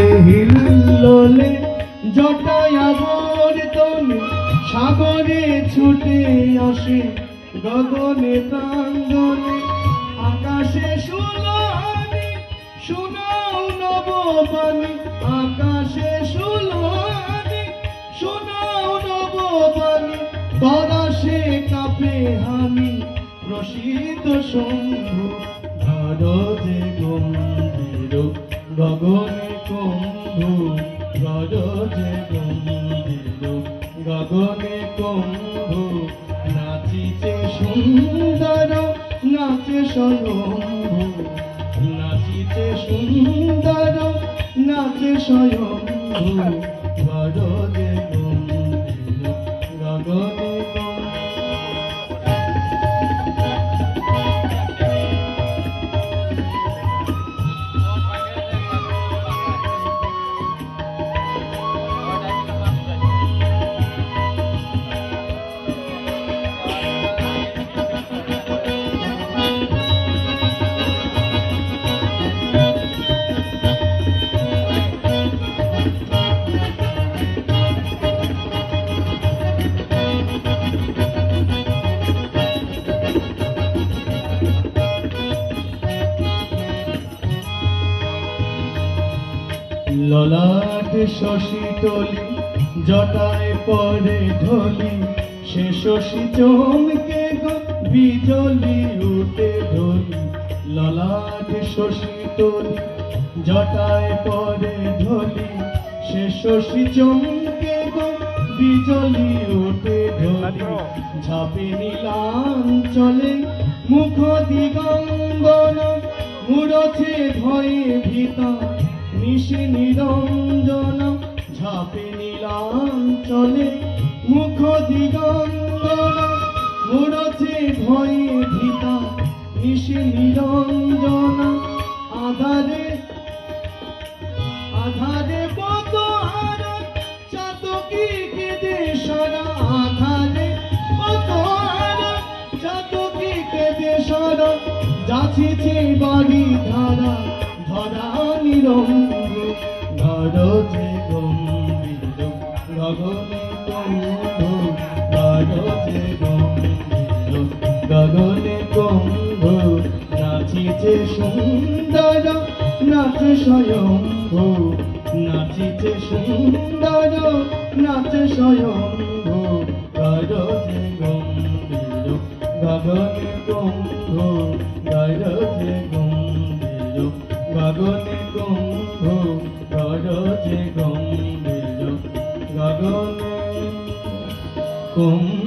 যে হিল্লোলে জটায় আবর্তনে সাগরে ছুটে আসে গগনে প্রাঙ্গনে আকাশে সুলানি শোনাও নববাণী। আকাশে সুলানি শোনাও নববাণী। পরাশে কাপে হামি প্রসিদ্ধ শম্ভু যে গম্ভীর। গগনে কুম্ভু যে গম্ভীর গগনে কুম্ভু নাচিছে সুন্দর, নাচে স্বয়ম্ভু। নাচিছে সুন্দর, নাচে স্বয়ম্ভু। ধরো ললাট শশী তলি জটায় পরে ঢলি, সে শশী চমকে বিজলি উঠে ঢলি। ললাট শশী তলি জটায় পরে ঢলি, সে শশী চমকে বিজলি উঠে ঢলি। ঝাঁপে নিলাম চলে, মুখ দিগঙ্গন, মুড়ছে ভয়ে ভীতা নিশি নিরঞ্জন, ঝাঁপে নিলাম চলে মুখ দিগঙ্গন মুড়ছে ভয়ে ভীতা নিশি নিরঞ্জন। আধারে আধারে কত আর চাতকি কেঁদে সরা। আধারে কত আর চাতকি কেঁদে সরা। যাচিছে বাড়ি ধারা। ধরা নিরঙ্গ ধর যে গম্ভীর গগনে কম্ভ ধর যে গম্ভীর গগনে কম্ভ নাচিছে সুন্দর, নাচ স্বয়ম্ভ নাচিছে সুন্দর, নাচ স্বয়ম্ভ। কর যে গগনে কম্ভ